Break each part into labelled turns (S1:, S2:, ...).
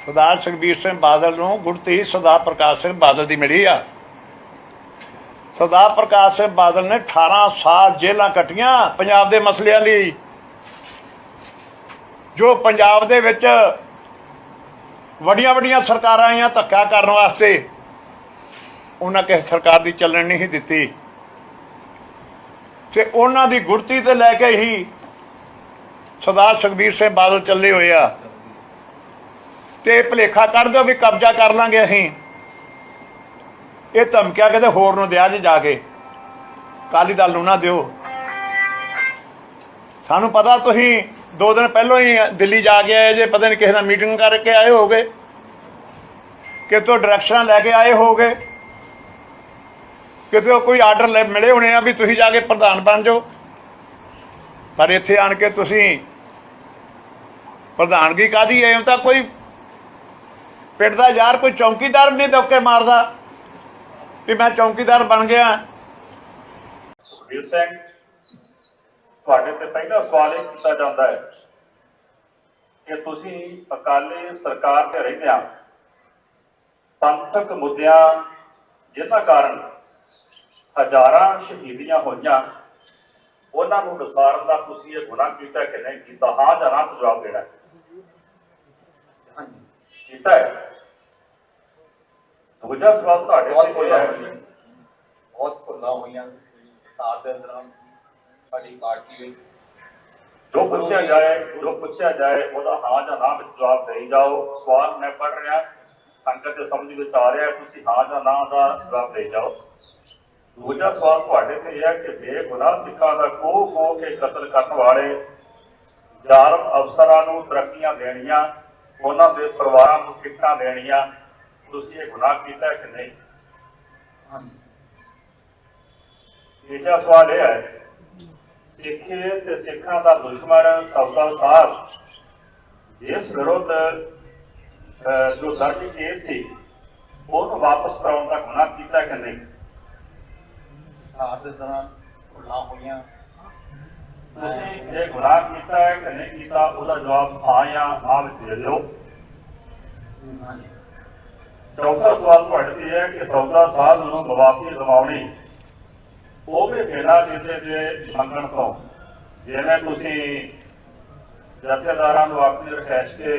S1: ਸਰਦਾਰ ਸੁਖਬੀਰ ਸਿੰਘ ਬਾਦਲ ਨੂੰ ਗੁਰਤੀ ਸਰਦਾਰ ਪ੍ਰਕਾਸ਼ ਸਿੰਘ ਬਾਦਲ ਦੀ ਮਿਲੀ ਆ। ਸਰਦਾਰ ਪ੍ਰਕਾਸ਼ ਸਿੰਘ ਬਾਦਲ ਨੇ 18 ਸਾਲ ਜੇਲਾਂ ਕੱਟੀਆਂ ਪੰਜਾਬ ਦੇ ਮਸਲਿਆਂ ਲਈ, ਜੋ ਪੰਜਾਬ ਦੇ ਵਿੱਚ ਵੱਡੀਆਂ ਵੱਡੀਆਂ ਸਰਕਾਰਾਂ ਆਈਆਂ ਧੱਕਾ ਕਰਨ ਵਾਸਤੇ, ਉਹਨਾਂ ਕਿਸੇ ਸਰਕਾਰ ਦੀ ਚੱਲਣ ਨਹੀਂ ਦਿੱਤੀ। ਤੇ ਉਹਨਾਂ ਦੀ ਗੁਰਤੀ ਤੇ ਲੈ ਕੇ ਹੀ ਸਰਦਾਰ ਸੁਖਬੀਰ ਸਿੰਘ ਬਾਦਲ ਚੱਲੇ ਹੋਏ ਆ। ਤੇ ਭਲੇਖਾ ਕਰ ਦਿਓ ਵੀ ਕਬਜ਼ਾ ਕਰ ਲਾਂਗੇ ਅਸੀਂ। ਇਹ ਧਮਕਿਆ ਕਿਤੇ ਹੋਰ ਨੂੰ ਦਿਆ ਜੇ ਜਾ ਕੇ। ਕਾਲੀ ਦਲ ਨੂੰ ਨਾ ਦਿਓ। ਸਾਨੂੰ ਪਤਾ ਤੁਸੀਂ ਦੋ ਦਿਨ ਪਹਿਲਾਂ ਹੀ ਦਿੱਲੀ ਜਾ ਕੇ ਆਏ ਜੇ, ਪਤਾ ਨਹੀਂ ਕਿਸੇ ਨਾਲ ਮੀਟਿੰਗ ਕਰਕੇ ਆਏ ਹੋਗੇ। ਕਿਤੋਂ ਡਾਇਰੈਕਸ਼ਨਾਂ ਲੈ ਕੇ ਆਏ ਹੋਗੇ। ਕਿਤੇ ਕੋਈ ਆਰਡਰ ਲੈ ਮਿਲੇ ਹੋਣੇ ਆ ਵੀ ਤੁਸੀਂ ਜਾ ਕੇ ਪ੍ਰਧਾਨ ਬਣ ਜਾਓ। ਪਰ ਇੱਥੇ ਆਣ ਕੇ ਤੁਸੀਂ ਪ੍ਰਧਾਨਗੀ ਕਾਦੀ ਐ ਤਾਂ ਕੋਈ ਪਿੰਡ ਦਾ ਯਾਰ ਕੋਈ ਚੌਕੀਦਾਰ ਨਹੀਂ ਧੋਕੇ ਮਾਰਦਾ ਵੀ ਮੈਂ ਚੌਕੀਦਾਰ ਬਣ ਗਿਆ।
S2: ਸੁਖਬੀਰ ਸਿੰਘ ਤੁਹਾਡੇ ਤੇ ਪਹਿਲਾ ਸਵਾਲ ਇਹ ਕੀਤਾ ਜਾਂਦਾ ਹੈ ਕਿ ਤੁਸੀਂ ਅਕਾਲੀ ਸਰਕਾਰ ਤੇ ਰਹਿੰਦਿਆਂ ਪੰਥਕ ਮੁੱਦਿਆਂ ਜਿਨ੍ਹਾਂ ਕਾਰਨ ਹਜ਼ਾਰਾਂ ਸ਼ਹੀਦੀਆਂ ਹੋਈਆਂ ਉਹਨਾਂ ਨੂੰ ਵਿਸਾਰਨ ਦਾ ਤੁਸੀਂ ਇਹ ਗੁਨਾਹ ਕੀਤਾ ਕਿ ਨਹੀਂ ਕੀਤਾ? ਹਾਂ ਜਾਂ ਨਾ ਜਵਾਬ ਦੇਣਾ ਹੈ।
S3: ਹਾਂਜੀ।
S2: ਕੀਤਾ ਹੈ। ਦੂਜਾ ਸਵਾਲ ਤੁਹਾਡੇ
S3: ਬਹੁਤ ਭੁੱਲਾਂ
S2: ਹੈ।
S3: ਬਹੁਤ ਭੁੱਲਾਂ ਹੋਈਆਂ। ਸਰਕਾਰ ਦੇ ਦੌਰਾਨ ਸਾਡੀ ਪਾਰਟੀ ਵਿੱਚ।
S2: ਜੋ ਪੁੱਛਿਆ ਜਾਏ ਜੋ ਪੁੱਛਿਆ ਜਾਏ ਉਹਦਾ ਹਾਂ ਜਾਂ ਨਾ ਵਿੱਚ ਜਵਾਬ ਦੇਈ ਜਾਓ। ਸਵਾਲ ਮੈਂ ਪੜ ਰਿਹਾ ਸੰਗਤ ਦੇ ਸਮਝ ਵਿੱਚ ਆ ਰਿਹਾ ਤੁਸੀਂ ਹਾਂ ਜਾਂ ਨਾ ਦਾ ਜਵਾਬ ਦੇ ਜਾਓ। ਦੂਜਾ ਸਵਾਲ ਤੁਹਾਡੇ ਤੇ ਇਹ ਹੈ ਕਿ ਬੇਗੁਨਾਹ ਸਿੱਖਾਂ ਦਾ ਕੋਹ ਕੋਹ ਕੇ ਕਤਲ ਕਰਨ ਵਾਲੇ ਜ਼ਾਲਮ ਅਫਸਰਾਂ ਨੂੰ ਤਰੱਕੀਆਂ ਦੇਣੀਆਂ ਉਹਨਾਂ ਦੇ ਪਰਿਵਾਰਾਂ ਨੂੰ ਟਿਕਟਾਂ ਦੇਣੀਆਂ ਤੁਸੀਂ ਇਹ ਗੁਨਾਹ ਕੀਤਾ ਕਿ ਨਹੀਂ?
S3: ਹਾਂਜੀ।
S2: ਤੀਜਾ ਸਵਾਲ ਇਹ ਹੈ ਸਿੱਖੇ ਤੇ ਸਿੱਖਾਂ ਦਾ ਦੁਸ਼ਮਣ ਸੌਦਾ ਸਾਹਿਬ ਜਿਸ ਵਿਰੁੱਧ ਜੋ ਦਰਜ ਕੇਸ ਸੀ ਉਹਨੂੰ ਵਾਪਸ ਕਰਾਉਣ ਦਾ ਗੁਨਾਹ ਕੀਤਾ ਕਿ ਨਹੀਂ?
S3: ਸਰਕਾਰ ਦੇ ਦੌਰਾਨ ਭੁੱਲਾਂ ਹੋਈਆਂ।
S2: ਤੁਸੀਂ ਇਹ ਗੁਨਾਹ ਕੀਤਾ ਹੈ ਕਿ ਨਹੀਂ ਕੀਤਾ ਉਹਦਾ ਜਵਾਬ ਹਾਂ ਜਾਂ ਨਾ ਵਿੱਚ ਦੇ ਦਿਓ। ਚੌਥਾ ਸਵਾਲ ਤੇ ਇਹ ਹੈ ਕਿ ਸੌਦਾ ਸਾਹਿਬ ਨੂੰ ਮੁਆਫੀ ਦਿਵਾਉਣੀ ਉਹ ਵੀ ਬਿਨਾਂ ਕਿਸੇ ਦੇ ਮੰਗਣ ਤੋਂ। ਜਿਵੇਂ ਤੁਸੀਂ ਜਥੇਦਾਰਾਂ ਨੂੰ ਆਪਣੀ ਰਿਕਵੈਸਟ ਤੇ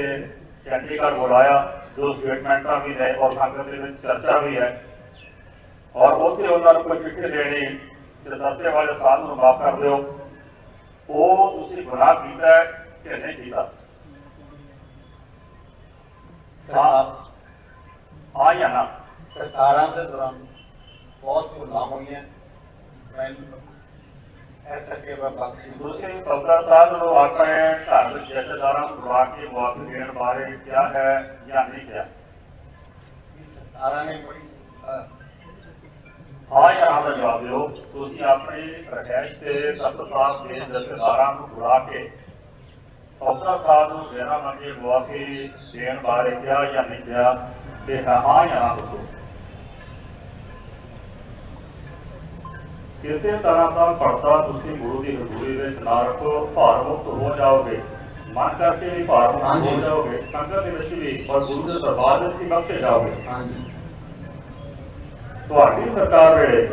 S2: ਚੰਡੀਗੜ੍ਹ ਬੁਲਾਇਆ ਜੋ ਸਟੇਟਮੈਂਟਾਂ ਵੀ ਨੇ ਔਰ ਸੰਗਤ ਦੇ ਵਿੱਚ ਚਰਚਾ ਵੀ ਹੈ ਔਰ ਉੱਥੇ ਉਹਨਾਂ ਨੂੰ ਕੋਈ ਚਿੱਠੀ ਦੇਣੀ ਕਿ ਸੱਸੇ ਵਾਲੇ ਸਾਲ ਨੂੰ ਮਾਫ ਕਰ ਦਿਓ। ਉਹ ਤੁਸੀਂ ਗੁਨਾਹ ਕੀਤਾ ਹੈ ਕਿ ਨਹੀਂ ਕੀਤਾ
S3: ਸਰਕਾਰ
S2: ਹਾਂ ਜਾਂ ਨਾ
S3: ਸਰਕਾਰਾਂ ਦੇ ਦੌਰਾਨ ਬਹੁਤ ਭੁੱਲਾਂ ਹੋਈਆਂ ਮੈਨੂੰ ਐਸਾ ਕਿ ਮੈਂ ਬਖਸ਼ੀ
S2: ਤੁਸੀਂ ਸੌਦਾ ਸਾਹਿਬ ਨੂੰ ਆਪਣੇ ਘਰ ਵਿੱਚ ਜਥੇਦਾਰਾਂ ਨੂੰ ਬੁਲਾ ਕੇ ਮੁਆਫੀ ਦੇਣ ਬਾਰੇ ਕਿਹਾ ਹੈ ਜਾਂ ਨਹੀਂ ਕਿਹਾ
S3: ਸਰਕਾਰਾਂ ਨੇ ਬੜੀ ਅਹ,
S2: ਹਾਂ ਜਾਂ ਨਾ ਦਾ ਜਵਾਬ ਦਿਓ ਤੁਸੀਂ ਆਪਣੀ ਰਿਹਾਇਸ਼ ਤੇ ਸੱਤ ਸਾਹਿਬ ਦੇ ਜਥੇਦਾਰਾਂ ਨੂੰ ਬੁਲਾ ਕੇ ਸੌਦਾ ਸਾਹਿਬ ਨੂੰ ਦੇਣਾ ਮੰਗੇ ਮੁਆਫੀ ਦੇਣ ਬਾਰੇ ਕਿਹਾ ਜਾਂ ਨਹੀਂ ਕਿਹਾ ਤੇ ਹਾਂ ਜਾਂ ਨਾ ਦੱਸੋ ਕਿਸੇ ਤਰ੍ਹਾਂ ਦਾ ਪਰਦਾ ਤੁਸੀਂ ਗੁਰੂ ਦੀ ਹਜ਼ੂਰੀ ਵਿੱਚ ਨਾ ਰੱਖੋ ਭਾਰ ਮੁਕਤ ਹੋ ਜਾਓਗੇ। ਮਨ ਕਰਕੇ ਵੀ ਭਾਰ ਮੁਕਤ ਹੋ। ਜਾਓਗੇ ਸੰਗਤ ਦੇ ਵਿੱਚ ਵੀ ਔਰ ਗੁਰੂ ਦੇ ਦਰਬਾਰ ਵਿੱਚ ਵੀ ਬਖਸ਼ੇ ਜਾਓਗੇ।
S3: ਹਾਂਜੀ।
S2: ਤੁਹਾਡੀ ਸਰਕਾਰ ਵੇਲੇ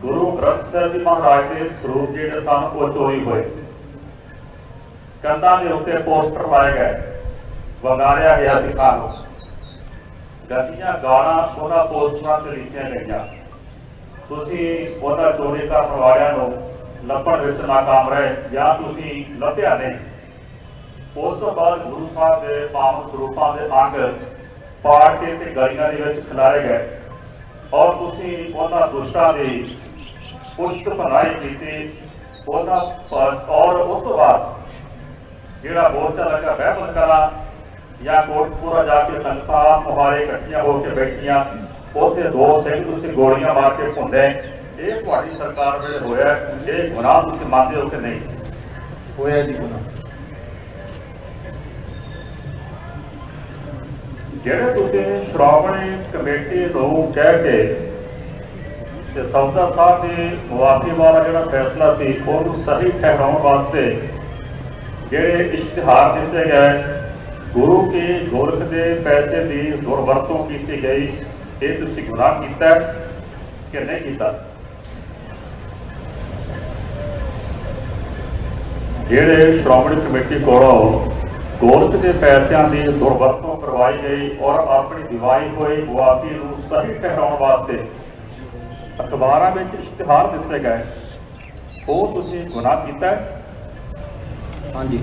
S2: ਗੁਰੂ ਗ੍ਰੰਥ ਸਾਹਿਬ ਜੀ ਮਹਾਰਾਜ ਦੇ ਸਰੂਪ ਜਿਹੜੇ ਸਨ ਉਹ ਚੋਰੀ ਹੋਏ ਕੰਧਾਂ ਦੇ ਉੱਤੇ ਪੋਸਟਰ ਲਾਏ ਗਏ। ਵਗਾਰਿਆ ਗਿਆ ਸਿੱਖਾਂ ਨੂੰ। ਗੱਡੀਆਂ, ਗਾਲਾਂ, ਉਹਨਾਂ ਪੋਸਟਰਾਂ ਤੇ ਲਿਖੀਆਂ ਗਈਆਂ। ਤੁਸੀਂ ਉਹਨਾਂ ਚੋਰੀ ਕਰਨ ਵਾਲਿਆਂ ਨੂੰ ਲੱਭਣ ਵਿੱਚ ਨਾਕਾਮ ਰਹੇ ਜਾਂ ਤੁਸੀਂ ਲੱਭਿਆ ਨਹੀਂ। ਉਸ ਤੋਂ ਬਾਅਦ ਗੁਰੂ ਸਾਹਿਬ ਦੇ ਪਾਵਨ ਸਰੂਪਾਂ ਦੇ ਅੰਗ ਪਾੜ ਕੇ ਤੇ ਗਲੀਆਂ ਦੇ ਵਿੱਚ ਖਿਲਾਰੇ ਗਏ। ਔਰ ਤੁਸੀਂ ਉਹਨਾਂ ਦੁਸ਼ਟਾਂ ਦੀ ਪੁਸ਼ਟ ਭਲਾਈ ਕੀਤੀ ਉਹਨਾਂ ਪਰ- ਔਰ ਉਸ ਤੋਂ ਬਾਅਦ ਜਿਹੜਾ ਮੋਰਚਾ ਲੱਗਾ ਬਹਿਮਤ ਕਰਾ ਜਾਂ ਕੋਟਪੂਰਾ ਜਾ ਕੇ ਸੰਗਤਾਂ ਮੁਹਾਰੇ ਇਕੱਠੀਆਂ ਹੋ ਕੇ ਬੈਠੀਆਂ, ਉੱਥੇ ਦੋ ਸਿੰਘ ਤੁਸੀਂ ਗੋਲੀਆਂ ਮਾਰ ਕੇ ਭੁੰਦੇ ਇਹ ਤੁਹਾਡੀ ਸਰਕਾਰ ਵੇਲੇ ਹੋਇਆ, ਇਹ ਗੁਨਾਹ ਤੁਸੀਂ ਮੰਨਦੇ ਹੋ ਕਿ ਨਹੀਂ?
S3: ਹੋਇਆ ਜੀ ਗੁਨਾਹ।
S2: ਜਿਹੜੇ ਤੁਸੀਂ ਸ਼੍ਰੋਮਣੀ ਕਮੇਟੀ ਨੂੰ ਕਹਿ ਕੇ ਤੇ ਸੌਦਾ ਸਾਹਿਬ ਦੇ ਮੁਆਫੀ ਵਾਲਾ ਜਿਹੜਾ ਫੈਸਲਾ ਸੀ, ਉਹਨੂੰ ਸਹੀ ਠਹਿਰਾਉਣ ਵਾਸਤੇ ਜਿਹੜੇ ਇਸ਼ਤਿਹਾਰ ਦਿੱਤੇ ਗਏ, ਗੁਰੂ ਕੇ ਗੋਰਖ ਦੇ ਪੈਸੇ ਦੀ ਦੁਰਵਰਤੋਂ ਕੀਤੀ ਗਈ, ਇਹ ਤੁਸੀਂ ਗੁਨਾਹ ਕੀਤਾ ਕਿ ਨਹੀਂ ਕੀਤਾ? ਜਿਹੜੇ ਸ਼੍ਰੋਮਣੀ ਕਮੇਟੀ ਕੋਲੋਂ ਗੋਰਖ ਦੇ ਪੈਸਿਆਂ ਦੀ ਦੁਰਵਰਤੋਂ ਕਰਵਾਈ ਗਈ ਔਰ ਆਪਣੀ ਦਿਵਾਈ ਹੋਈ ਮੁਆਫੀ ਨੂੰ ਸਹੀ ਠਹਿਰਾਉਣ ਵਾਸਤੇ ਅਖਬਾਰਾਂ ਵਿੱਚ ਇਸ਼ਤਿਹਾਰ ਦਿੱਤੇ ਗਏ। ਉਹ ਤੁਸੀਂ ਗੁਨਾਹ ਕੀਤਾ
S4: ਹਾਂਜੀ।